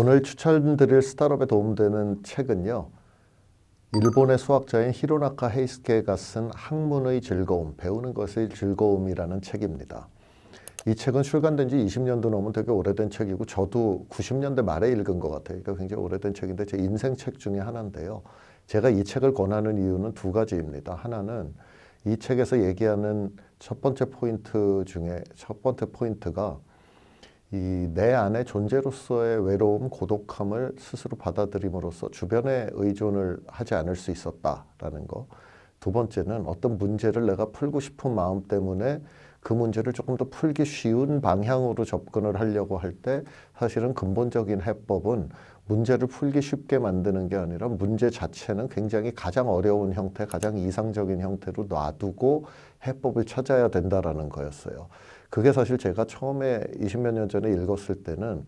오늘 추천드릴 스타트업에 도움되는 책은요. 일본의 수학자인 히로나카 헤이스케가 쓴 학문의 즐거움, 배우는 것의 즐거움이라는 책입니다. 이 책은 출간된 지 20년도 넘은 되게 오래된 책이고 저도 90년대 말에 읽은 것 같아요. 그러니까 굉장히 오래된 책인데 제 인생 책 중에 하나인데요. 제가 이 책을 권하는 이유는 두 가지입니다. 하나는 이 책에서 얘기하는 첫 번째 포인트 중에 첫 번째 포인트가 이 내 안의 존재로서의 외로움, 고독함을 스스로 받아들임으로써 주변에 의존을 하지 않을 수 있었다라는 거. 두 번째는 어떤 문제를 내가 풀고 싶은 마음 때문에 그 문제를 조금 더 풀기 쉬운 방향으로 접근을 하려고 할 때 사실은 근본적인 해법은 문제를 풀기 쉽게 만드는 게 아니라 문제 자체는 굉장히 가장 어려운 형태, 가장 이상적인 형태로 놔두고 해법을 찾아야 된다라는 거였어요. 그게 사실 제가 처음에 20몇 년 전에 읽었을 때는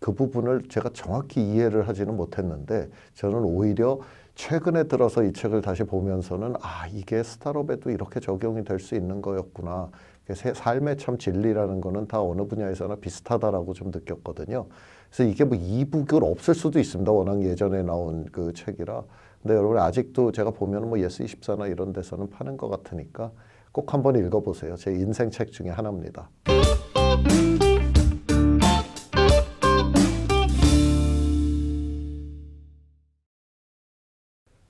그 부분을 제가 정확히 이해를 하지는 못했는데 저는 오히려 최근에 들어서 이 책을 다시 보면서는 아 이게 스타트업에도 이렇게 적용이 될 수 있는 거였구나. 삶의 참 진리라는 거는 다 어느 분야에서나 비슷하다라고 좀 느꼈거든요. 그래서 이게 뭐 이북은 없을 수도 있습니다. 워낙 예전에 나온 그 책이라. 근데 여러분 아직도 제가 보면 뭐 예스 24나 이런 데서는 파는 것 같으니까 꼭 한번 읽어보세요. 제 인생 책 중에 하나입니다.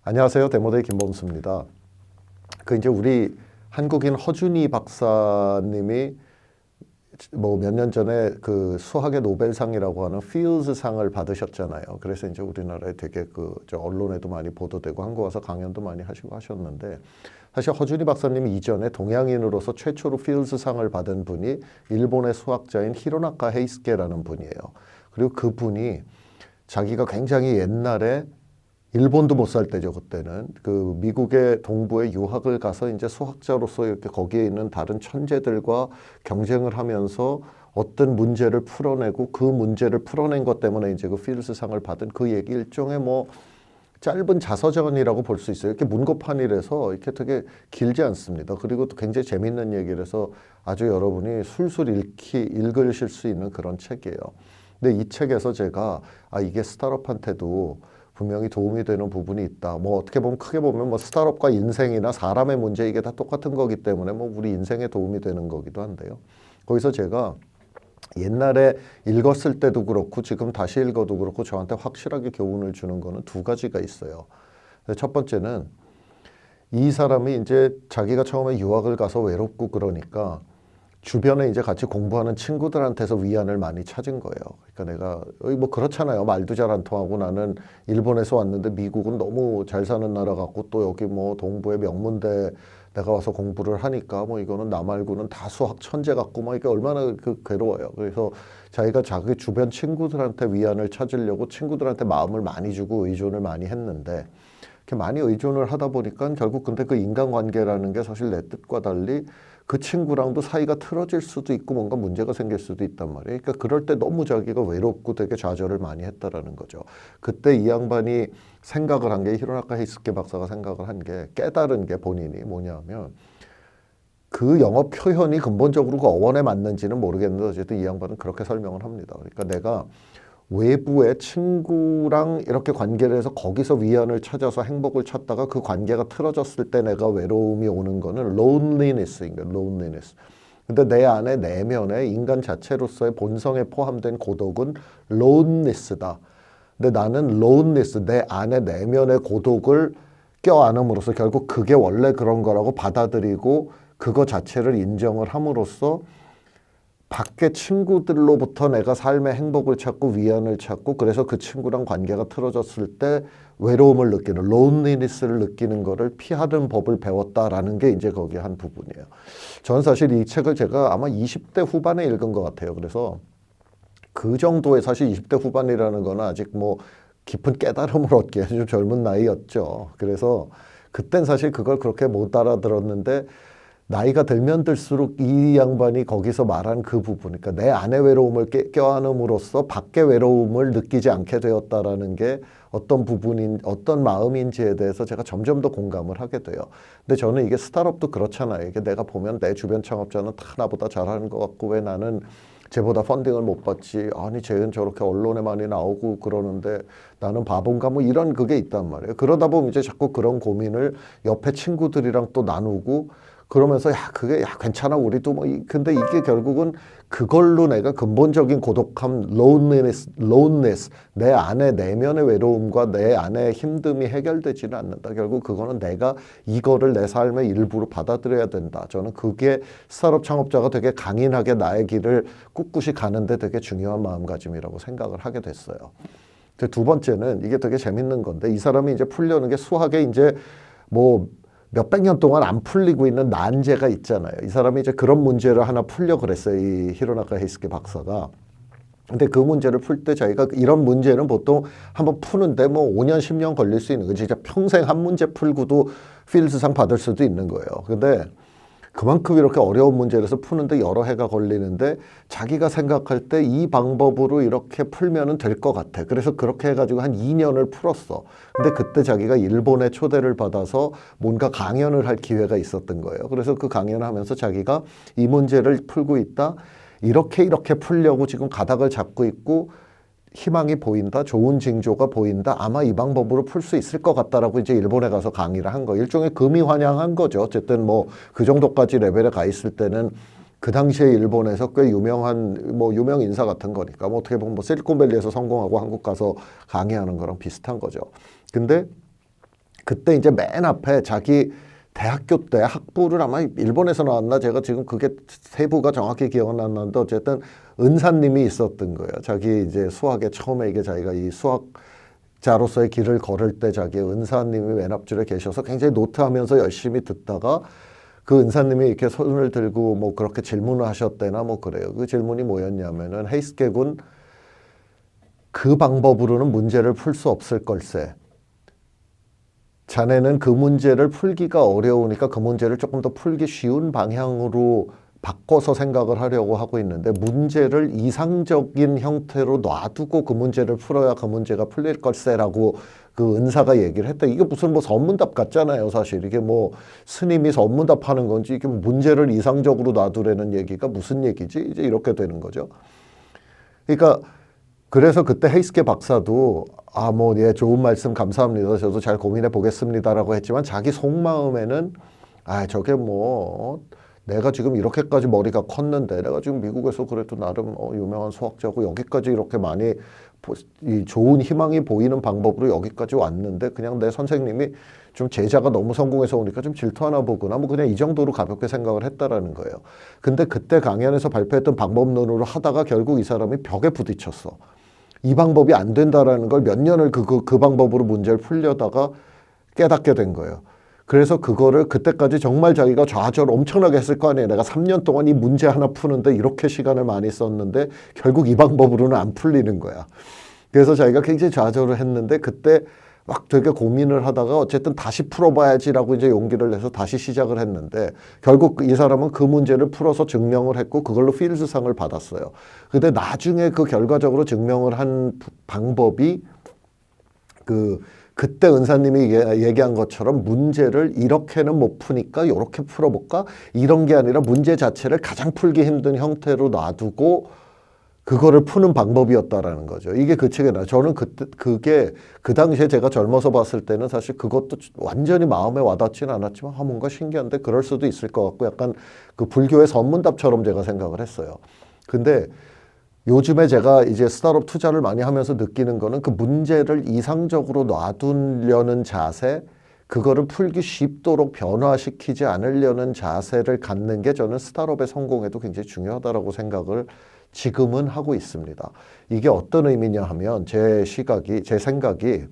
안녕하세요. 데모데이 김범수입니다. 그 이제 우리 한국인 허준이 박사님이 뭐 몇 년 전에 그 수학의 노벨상이라고 하는 필즈 상을 받으셨잖아요. 그래서 이제 우리나라에 되게 그 저 언론에도 많이 보도되고 한국 와서 강연도 많이 하시고 하셨는데 사실 허준이 박사님 이전에 동양인으로서 최초로 필즈 상을 받은 분이 일본의 수학자인 히로나카 헤이스케라는 분이에요. 그리고 그 분이 자기가 굉장히 옛날에 일본도 못 살 때죠 그때는 그 미국의 동부에 유학을 가서 이제 수학자로서 이렇게 거기에 있는 다른 천재들과 경쟁을 하면서 어떤 문제를 풀어내고 그 문제를 풀어낸 것 때문에 이제 그 필스 상을 받은 그 얘기 일종의 뭐 짧은 자서전이라고 볼 수 있어요. 이렇게 문고판이라서 이렇게 되게 길지 않습니다. 그리고 또 굉장히 재밌는 얘기라서 아주 여러분이 술술 읽기 읽으실 수 있는 그런 책이에요. 근데 이 책에서 제가 아 이게 스타트업한테도 분명히 도움이 되는 부분이 있다. 뭐 어떻게 보면 크게 보면 뭐 스타트업과 인생이나 사람의 문제 이게 다 똑같은 거기 때문에 뭐 우리 인생에 도움이 되는 거기도 한데요. 거기서 제가 옛날에 읽었을 때도 그렇고 지금 다시 읽어도 그렇고 저한테 확실하게 교훈을 주는 거는 두 가지가 있어요. 첫 번째는 이 사람이 이제 자기가 처음에 유학을 가서 외롭고 그러니까 주변에 이제 같이 공부하는 친구들한테서 위안을 많이 찾은 거예요. 그러니까 내가 뭐 그렇잖아요. 말도 잘 안 통하고 나는 일본에서 왔는데 미국은 너무 잘 사는 나라 같고 또 여기 뭐 동부의 명문대 내가 와서 공부를 하니까 뭐 이거는 나 말고는 다 수학 천재 같고 막 이게 얼마나 그 괴로워요. 그래서 자기가 자기 주변 친구들한테 위안을 찾으려고 친구들한테 마음을 많이 주고 의존을 많이 했는데 이렇게 많이 의존을 하다 보니까 결국 근데 그 인간관계라는 게 사실 내 뜻과 달리 그 친구랑도 사이가 틀어질 수도 있고 뭔가 문제가 생길 수도 있단 말이에요. 그러니까 그럴 때 너무 자기가 외롭고 되게 좌절을 많이 했다라는 거죠. 그때 이 양반이 생각을 한 게 히로나카 헤이스케 박사가 생각을 한 게 깨달은 게 본인이 뭐냐면 그 영어 표현이 근본적으로 그 어원에 맞는지는 모르겠는데 어쨌든 이 양반은 그렇게 설명을 합니다. 그러니까 내가 외부의 친구랑 이렇게 관계를 해서 거기서 위안을 찾아서 행복을 찾다가 그 관계가 틀어졌을 때 내가 외로움이 오는 거는 loneliness인 거예요. loneliness. 근데 내 안에 내면에 인간 자체로서의 본성에 포함된 고독은 loneliness다. 근데 나는 loneliness, 내 안에 내면의 고독을 껴안음으로써 결국 그게 원래 그런 거라고 받아들이고 그거 자체를 인정을 함으로써 밖에 친구들로부터 내가 삶의 행복을 찾고 위안을 찾고 그래서 그 친구랑 관계가 틀어졌을 때 외로움을 느끼는 론리니스를 느끼는 거를 피하는 법을 배웠다라는 게 이제 거기 한 부분이에요. 저는 사실 이 책을 제가 아마 20대 후반에 읽은 것 같아요. 그래서 그 정도의 사실 20대 후반이라는 거는 아직 뭐 깊은 깨달음을 얻기에 좀 젊은 나이였죠. 그래서 그땐 사실 그걸 그렇게 못 알아들었는데 나이가 들면 들수록 이 양반이 거기서 말한 그 부분, 그러니까 내 안의 외로움을 껴안음으로써 밖의 외로움을 느끼지 않게 되었다라는 게 어떤 부분인, 어떤 마음인지에 대해서 제가 점점 더 공감을 하게 돼요. 근데 저는 이게 스타트업도 그렇잖아요. 이게 내가 보면 내 주변 창업자는 다 나보다 잘하는 것 같고 왜 나는 쟤보다 펀딩을 못 받지. 아니 쟤는 저렇게 언론에 많이 나오고 그러는데 나는 바본가 뭐 이런 그게 있단 말이에요. 그러다 보면 이제 자꾸 그런 고민을 옆에 친구들이랑 또 나누고 그러면서 야 그게 야 괜찮아 우리도 뭐 이- 근데 이게 결국은 그걸로 내가 근본적인 고독함 loneliness, loneliness 내 안에 내면의 외로움과 내 안의 힘듦이 해결되지는 않는다. 결국 그거는 내가 이거를 내 삶의 일부로 받아들여야 된다. 저는 그게 스타트업 창업자가 되게 강인하게 나의 길을 꿋꿋이 가는데 되게 중요한 마음가짐이라고 생각을 하게 됐어요. 두 번째는 이게 되게 재밌는 건데 이 사람이 이제 풀려는 게 수학에 이제 뭐 몇백 년 동안 안 풀리고 있는 난제가 있잖아요. 이 사람이 이제 그런 문제를 하나 풀려 그랬어요. 이 히로나카 헤이스케 박사가. 근데 그 문제를 풀때 자기가 이런 문제는 보통 한번 푸는데 뭐 5년, 10년 걸릴 수 있는 거지. 진짜 평생 한 문제 풀고도 필드상 받을 수도 있는 거예요. 근데 그만큼 이렇게 어려운 문제라서 푸는데 여러 해가 걸리는데 자기가 생각할 때 이 방법으로 이렇게 풀면은 될 것 같아. 그래서 그렇게 해가지고 한 2년을 풀었어. 근데 그때 자기가 일본에 초대를 받아서 뭔가 강연을 할 기회가 있었던 거예요. 그래서 그 강연을 하면서 자기가 이 문제를 풀고 있다. 이렇게 이렇게 풀려고 지금 가닥을 잡고 있고 희망이 보인다, 좋은 징조가 보인다. 아마 이 방법으로 풀 수 있을 것 같다라고 이제 일본에 가서 강의를 한 거. 일종의 금이 환영한 거죠. 어쨌든 뭐 그 정도까지 레벨에 가 있을 때는 그 당시에 일본에서 꽤 유명한 뭐 유명 인사 같은 거니까 뭐 어떻게 보면 뭐 실리콘밸리에서 성공하고 한국 가서 강의하는 거랑 비슷한 거죠. 근데 그때 이제 맨 앞에 자기 대학교 때 학부를 아마 일본에서 나왔나 제가 지금 그게 세부가 정확히 기억은 안 나는데 어쨌든 은사님이 있었던 거예요. 자기 이제 수학에 처음에 이게 자기가 이 수학 자로서의 길을 걸을 때 자기 은사님이 맨 앞줄에 계셔서 굉장히 노트하면서 열심히 듣다가 그 은사님이 이렇게 손을 들고 뭐 그렇게 질문을 하셨대나 뭐 그래요. 그 질문이 뭐였냐면은 헤이스케 군 그 방법으로는 문제를 풀 수 없을 걸세. 자네는 그 문제를 풀기가 어려우니까 그 문제를 조금 더 풀기 쉬운 방향으로 바꿔서 생각을 하려고 하고 있는데 문제를 이상적인 형태로 놔두고 그 문제를 풀어야 그 문제가 풀릴 걸세라고 그 은사가 얘기를 했다. 이게 무슨 뭐 선문답 같잖아요, 사실. 이게 뭐 스님이 선문답 하는 건지 이게 뭐 문제를 이상적으로 놔두라는 얘기가 무슨 얘기지? 이제 이렇게 되는 거죠. 그러니까 그래서 그때 헤이스케 박사도 아 뭐 예 좋은 말씀 감사합니다. 저도 잘 고민해 보겠습니다라고 했지만 자기 속마음에는 아 저게 뭐 내가 지금 이렇게까지 머리가 컸는데 내가 지금 미국에서 그래도 나름 어, 유명한 수학자고 여기까지 이렇게 많이 보- 이 좋은 희망이 보이는 방법으로 여기까지 왔는데 그냥 내 선생님이 좀 제자가 너무 성공해서 오니까 좀 질투하나 보구나 뭐 그냥 이 정도로 가볍게 생각을 했다라는 거예요. 근데 그때 강연에서 발표했던 방법론으로 하다가 결국 이 사람이 벽에 부딪혔어. 이 방법이 안 된다라는 걸 몇 년을 그, 그, 그 방법으로 문제를 풀려다가 깨닫게 된 거예요. 그래서 그거를 그때까지 정말 자기가 좌절 엄청나게 했을 거 아니에요. 내가 3년 동안 이 문제 하나 푸는데 이렇게 시간을 많이 썼는데 결국 이 방법으로는 안 풀리는 거야. 그래서 자기가 굉장히 좌절을 했는데 그때 막 되게 고민을 하다가 어쨌든 다시 풀어봐야지라고 이제 용기를 내서 다시 시작을 했는데 결국 이 사람은 그 문제를 풀어서 증명을 했고 그걸로 필드상을 받았어요. 근데 나중에 그 결과적으로 증명을 한 방법이 그 그때 은사님이 얘기- 얘기한 것처럼 문제를 이렇게는 못 푸니까 이렇게 풀어볼까 이런 게 아니라 문제 자체를 가장 풀기 힘든 형태로 놔두고 그거를 푸는 방법이었다라는 거죠. 이게 그 책에 나. 저는 그때 그게 그 당시에 제가 젊어서 봤을 때는 사실 그것도 완전히 마음에 와닿지는 않았지만 아 뭔가 신기한데 그럴 수도 있을 것 같고 약간 그 불교의 선문답처럼 제가 생각을 했어요. 근데 요즘에 제가 이제 스타트업 투자를 많이 하면서 느끼는 거는 그 문제를 이상적으로 놔두려는 자세, 그거를 풀기 쉽도록 변화시키지 않으려는 자세를 갖는 게 저는 스타트업의 성공에도 굉장히 중요하다라고 생각을 지금은 하고 있습니다. 이게 어떤 의미냐 하면 제 시각이, 제 생각이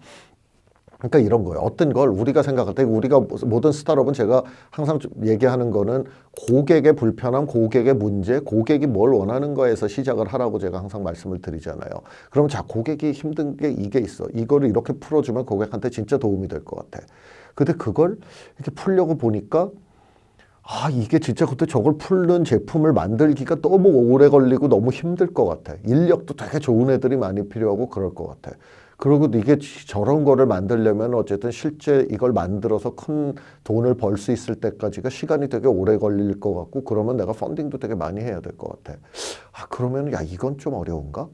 그러니까 이런 거예요. 어떤 걸 우리가 생각할 때 우리가 모든 스타트업은 제가 항상 좀 얘기하는 거는 고객의 불편함, 고객의 문제, 고객이 뭘 원하는 거에서 시작을 하라고 제가 항상 말씀을 드리잖아요. 그럼 자 고객이 힘든 게 이게 있어. 이거를 이렇게 풀어주면 고객한테 진짜 도움이 될 것 같아. 근데 그걸 이렇게 풀려고 보니까 아, 이게 진짜 그때 저걸 풀는 제품을 만들기가 너무 오래 걸리고 너무 힘들 것 같아. 인력도 되게 좋은 애들이 많이 필요하고 그럴 것 같아. 그리고 이게 저런 거를 만들려면 어쨌든 실제 이걸 만들어서 큰 돈을 벌 수 있을 때까지가 시간이 되게 오래 걸릴 것 같고 그러면 내가 펀딩도 되게 많이 해야 될 것 같아. 아 그러면 야 이건 좀 어려운가?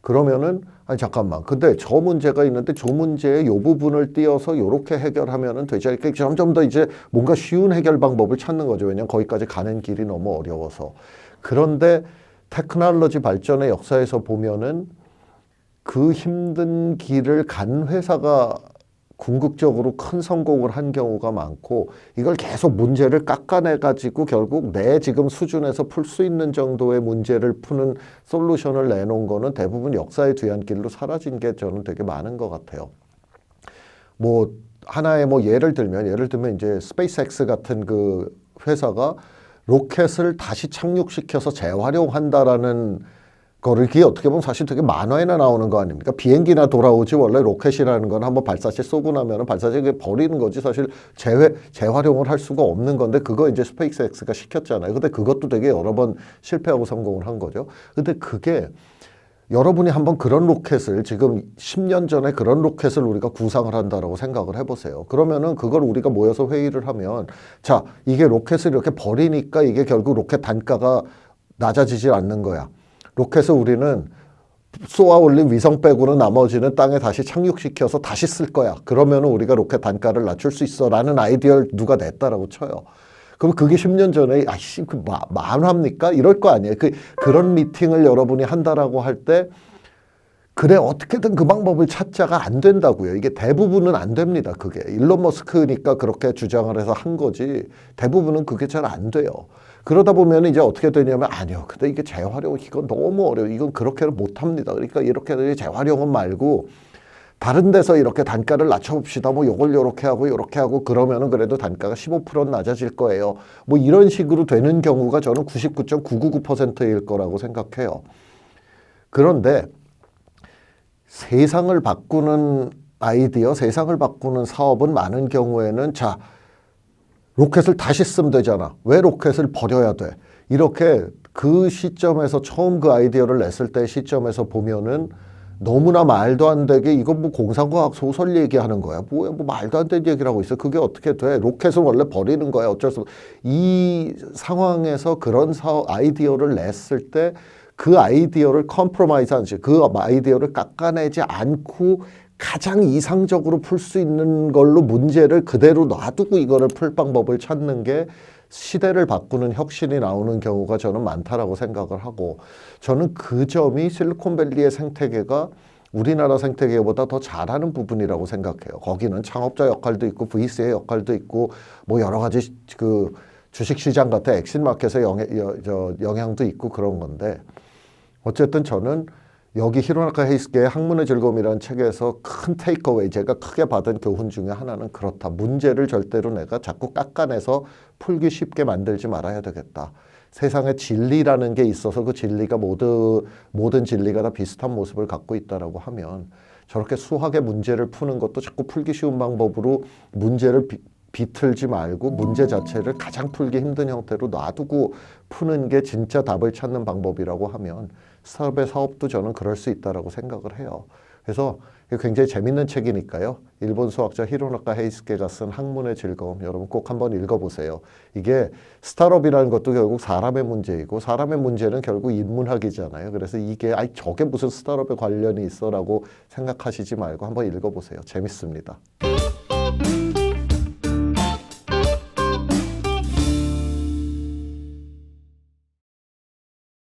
그러면은 아니 잠깐만. 근데 저 문제가 있는데 저 문제의 요 부분을 띄어서 요렇게 해결하면은 되지 않을까? 점점 더 이제 뭔가 쉬운 해결 방법을 찾는 거죠. 왜냐면 거기까지 가는 길이 너무 어려워서. 그런데 테크놀로지 발전의 역사에서 보면은 그 힘든 길을 간 회사가 궁극적으로 큰 성공을 한 경우가 많고 이걸 계속 문제를 깎아내 가지고 결국 내 지금 수준에서 풀 수 있는 정도의 문제를 푸는 솔루션을 내놓은 거는 대부분 역사의 뒤안길로 사라진 게 저는 되게 많은 것 같아요. 뭐 하나의 뭐 예를 들면 예를 들면 이제 스페이스X 같은 그 회사가 로켓을 다시 착륙시켜서 재활용한다라는 거를 그게 어떻게 보면 사실 되게 만화에나 나오는 거 아닙니까? 비행기나 돌아오지 원래 로켓이라는 건 한번 발사체 쏘고 나면은 발사체 그 버리는 거지 사실 재회 재활용을 할 수가 없는 건데 그거 이제 스페이스X가 시켰잖아요. 근데 그것도 되게 여러 번 실패하고 성공을 한 거죠. 근데 그게 여러분이 한번 그런 로켓을 지금 10년 전에 그런 로켓을 우리가 구상을 한다라고 생각을 해보세요. 그러면은 그걸 우리가 모여서 회의를 하면 자 이게 로켓을 이렇게 버리니까 이게 결국 로켓 단가가 낮아지지 않는 거야. 로켓을 우리는 쏘아 올린 위성 빼고는 나머지는 땅에 다시 착륙시켜서 다시 쓸 거야. 그러면 우리가 로켓 단가를 낮출 수 있어. 라는 아이디어를 누가 냈다라고 쳐요. 그럼 그게 10년 전에, 아씨, 그 마, 만화입니까? 이럴 거 아니에요. 그, 그런 미팅을 여러분이 한다라고 할 때, 그래, 어떻게든 그 방법을 찾자가 안 된다고요. 이게 대부분은 안 됩니다. 그게. 일론 머스크니까 그렇게 주장을 해서 한 거지. 대부분은 그게 잘 안 돼요. 그러다 보면 이제 어떻게 되냐면 아니요. 근데 이게 재활용 이건 너무 어려워. 이건 그렇게는 못 합니다. 그러니까 이렇게 재활용은 말고 다른 데서 이렇게 단가를 낮춰봅시다. 뭐 요걸 요렇게 하고 요렇게 하고 그러면은 그래도 단가가 15%는 낮아질 거예요. 뭐 이런 식으로 되는 경우가 저는 99.999%일 거라고 생각해요. 그런데 세상을 바꾸는 아이디어, 세상을 바꾸는 사업은 많은 경우에는 자, 로켓을 다시 쓰면 되잖아. 왜 로켓을 버려야 돼? 이렇게 그 시점에서 처음 그 아이디어를 냈을 때 시점에서 보면은 너무나 말도 안 되게 이건 뭐 공상과학 소설 얘기하는 거야. 뭐야, 뭐 말도 안 되는 얘기를 하고 있어. 그게 어떻게 돼? 로켓을 원래 버리는 거야. 어쩔 수 없. 이 상황에서 그런 사업 아이디어를 냈을 때 그 아이디어를 컴프로마이즈 하는 그 아이디어를 깎아내지 않고 가장 이상적으로 풀 수 있는 걸로 문제를 그대로 놔두고 이거를 풀 방법을 찾는 게 시대를 바꾸는 혁신이 나오는 경우가 저는 많다라고 생각을 하고 저는 그 점이 실리콘밸리의 생태계가 우리나라 생태계보다 더 잘하는 부분이라고 생각해요. 거기는 창업자 역할도 있고 VC의 역할도 있고 뭐 여러 가지 그 주식시장 같은 엑신마켓의 영향, 영향도 있고 그런 건데 어쨌든 저는 여기 히로나카 헤이스케의 학문의 즐거움이라는 책에서 큰 테이크어웨이 제가 크게 받은 교훈 중에 하나는 그렇다. 문제를 절대로 내가 자꾸 깎아내서 풀기 쉽게 만들지 말아야 되겠다. 세상에 진리라는 게 있어서 그 진리가 모두 모든 진리가 다 비슷한 모습을 갖고 있다라고 하면 저렇게 수학의 문제를 푸는 것도 자꾸 풀기 쉬운 방법으로 문제를 비, 비틀지 말고 문제 자체를 가장 풀기 힘든 형태로 놔두고 푸는 게 진짜 답을 찾는 방법이라고 하면 스타트업의 사업도 저는 그럴 수 있다라고 생각을 해요. 그래서 굉장히 재밌는 책이니까요. 일본 수학자 히로나카 헤이스케가 쓴 학문의 즐거움 여러분 꼭 한번 읽어보세요. 이게 스타트업이라는 것도 결국 사람의 문제이고 사람의 문제는 결국 인문학이잖아요. 그래서 이게 아이 저게 무슨 스타트업에 관련이 있어라고 생각하시지 말고 한번 읽어보세요. 재밌습니다.